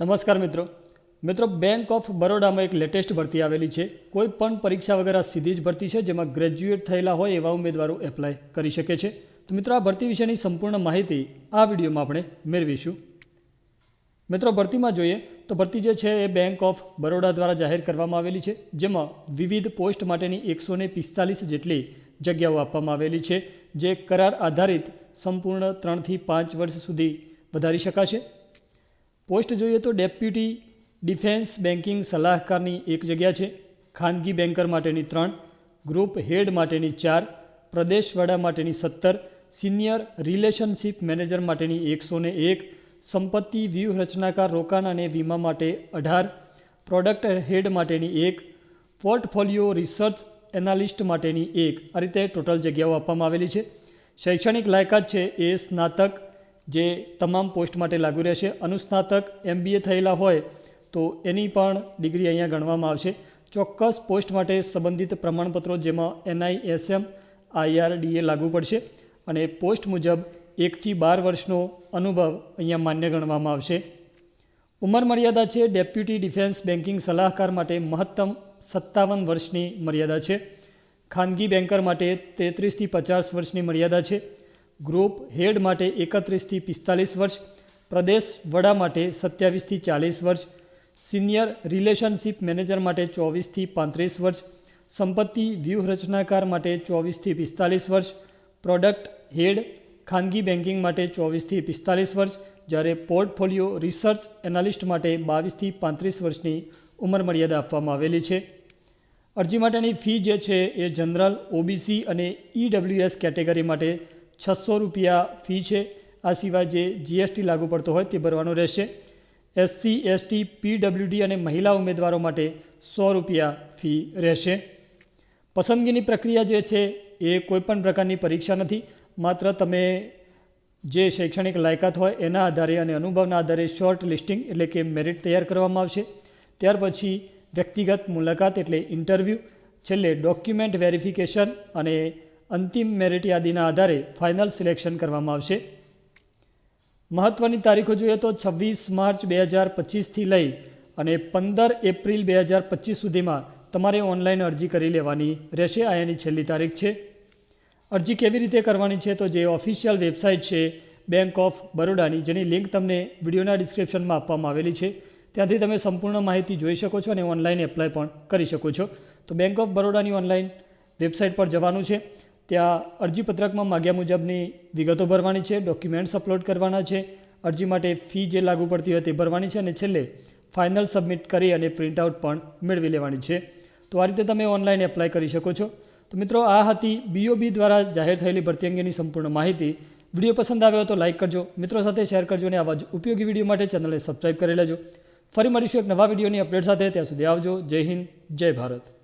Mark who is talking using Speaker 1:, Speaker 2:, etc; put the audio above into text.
Speaker 1: નમસ્કાર મિત્રો. મિત્રો બેંક ઓફ બરોડામાં એક લેટેસ્ટ ભરતી આવેલી છે. કોઈ પણ પરીક્ષા વગર આ સીધી જ ભરતી છે, જેમાં ગ્રેજ્યુએટ થયેલા હોય એવા ઉમેદવારો એપ્લાય કરી શકે છે. તો મિત્રો, આ ભરતી વિશેની સંપૂર્ણ માહિતી આ વિડીયોમાં આપણે મેળવીશું. મિત્રો, ભરતીમાં જોઈએ તો ભરતી જે છે, એ બેંક ઓફ બરોડા દ્વારા જાહેર કરવામાં આવેલી છે, જેમાં વિવિધ પોસ્ટ માટેની એકસો પિસ્તાલીસ જેટલી જગ્યાઓ આપવામાં આવેલી છે, જે કરાર આધારિત સંપૂર્ણ ત્રણથી પાંચ વર્ષ સુધી વધારી શકાશે. પોસ્ટ જોઈએ તો ડેપ્યુટી ડિફેન્સ બેન્કિંગ સલાહકારની એક જગ્યા છે. ખાનગી બેન્કર માટેની ત્રણ, ગ્રુપ હેડ માટેની ચાર પ્રદેશ વડા માટેની સત્તર, સિનિયર રિલેશનશિપ મેનેજર માટેની એકસો ને એક, સંપત્તિ વ્યૂહરચનાકાર રોકાણ અને વીમા માટે અઢાર, પ્રોડક્ટ હેડ માટેની એક, પોર્ટફોલિયો રિસર્ચ એનાલિસ્ટ માટેની એક. આ રીતે ટોટલ જગ્યાઓ આપવામાં આવેલી છે. શૈક્ષણિક લાયકાત છે એ સ્નાતક જે તમામ પોસ્ટ માટે લાગુ રહેશે. અનુસ્નાતક એમબીએ થયેલા હોય તો એની પણ ડિગ્રી અહીંયા ગણવામાં આવશે. ચોક્કસ પોસ્ટ માટે સંબંધિત પ્રમાણપત્રો જેમાં એનઆઈએસએમ આઈઆરડીએ લાગુ પડશે અને પોસ્ટ મુજબ એકથી બાર વર્ષનો અનુભવ અહીંયા માન્ય ગણવામાં આવશે. ઉંમર મર્યાદા છે ડેપ્યુટી ડિફેન્સ બેન્કિંગ સલાહકાર માટે મહત્તમ સત્તાવન વર્ષની મર્યાદા છે. ખાનગી બેન્કર માટે તેત્રીસથી પચાસ વર્ષની મર્યાદા છે. ગ્રુપ હેડ માટે એકત્રીસથી પિસ્તાલીસ વર્ષ, પ્રદેશ વડા માટે સત્યાવીસથી ચાલીસ વર્ષ, સિનિયર રિલેશનશિપ મેનેજર માટે ચોવીસથી પાંત્રીસ વર્ષ, સંપત્તિ વ્યૂહરચનાકાર માટે ચોવીસથી પિસ્તાલીસ વર્ષ, પ્રોડક્ટ હેડ ખાનગી બેન્કિંગ માટે ચોવીસથી પિસ્તાલીસ વર્ષ, જ્યારે પોર્ટફોલિયો રિસર્ચ એનાલિસ્ટ માટે બાવીસથી પાંત્રીસ વર્ષની ઉંમર મર્યાદા આપવામાં આવેલી છે. અરજી માટેની ફી જે છે એ જનરલ, ઓબીસી અને ઈડબ્લ્યુએસ કેટેગરી માટે છસો રૂપિયા ફી છે. આ સિવાય જે જીએસટી લાગુ પડતો હોય તે ભરવાનો રહેશે. એસસી એસટી પીડબ્લ્યુડી અને મહિલા ઉમેદવારો માટે સો રૂપિયા ફી રહેશે. પસંદગીની પ્રક્રિયા જે છે એ કોઈપણ પ્રકારની પરીક્ષા નથી. માત્ર તમે જે શૈક્ષણિક લાયકાત હોય એના આધારે અને અનુભવના આધારે શોર્ટ લિસ્ટિંગ એટલે કે મેરિટ તૈયાર કરવામાં આવશે. ત્યાર પછી વ્યક્તિગત મુલાકાત એટલે ઇન્ટરવ્યૂ, છેલ્લે ડોક્યુમેન્ટ વેરિફિકેશન અને અંતિમ મેરિટ યાદીના આધારે ફાઇનલ સિલેક્શન કરવામાં આવશે. મહત્ત્વની તારીખો જોઈએ તો છવ્વીસ માર્ચ બે હજાર પચીસથી લઈ અને પંદર એપ્રિલ બે હજાર પચીસ સુધીમાં તમારે ઓનલાઈન અરજી કરી લેવાની રહેશે. આ એની છેલ્લી તારીખ છે. અરજી કેવી રીતે કરવાની છે તો જે ઓફિશિયલ વેબસાઇટ છે બેંક ઓફ બરોડાની, જેની લિંક તમને વિડીયોના ડિસ્ક્રિપ્શનમાં આપવામાં આવેલી છે, ત્યાંથી તમે સંપૂર્ણ માહિતી જોઈ શકો છો અને ઓનલાઈન એપ્લાય પણ કરી શકો છો. તો બેંક ઓફ બરોડાની ઓનલાઈન વેબસાઇટ પર જવાનું છે. ત્યાં અરજીપત્રકમાં માગ્યા મુજબની વિગતો ભરવાની છે ડોક્યુમેન્ટ્સ અપલોડ કરવાના છે. અરજી માટે ફી જે લાગુ પડતી હોય તે ભરવાની છે અને છેલ્લે ફાઇનલ સબમિટ કરી અને પ્રિન્ટઆઉટ પણ મેળવી લેવાની છે. તો આ રીતે તમે ઓનલાઈન એપ્લાય કરી શકો છો. તો મિત્રો, આ હતી બીઓબી દ્વારા જાહેર થયેલી ભરતી અંગેની સંપૂર્ણ માહિતી. વીડિયો પસંદ આવ્યો તો લાઇક કરજો. મિત્રો સાથે શેર કરજો અને આવા જ ઉપયોગી વીડિયો માટે ચેનલને સબસ્ક્રાઈબ કરી લેજો. ફરી મળીશું એક નવા વિડીયોની અપડેટ સાથે. ત્યાં સુધી આવજો. જય હિન્દ, જય ભારત.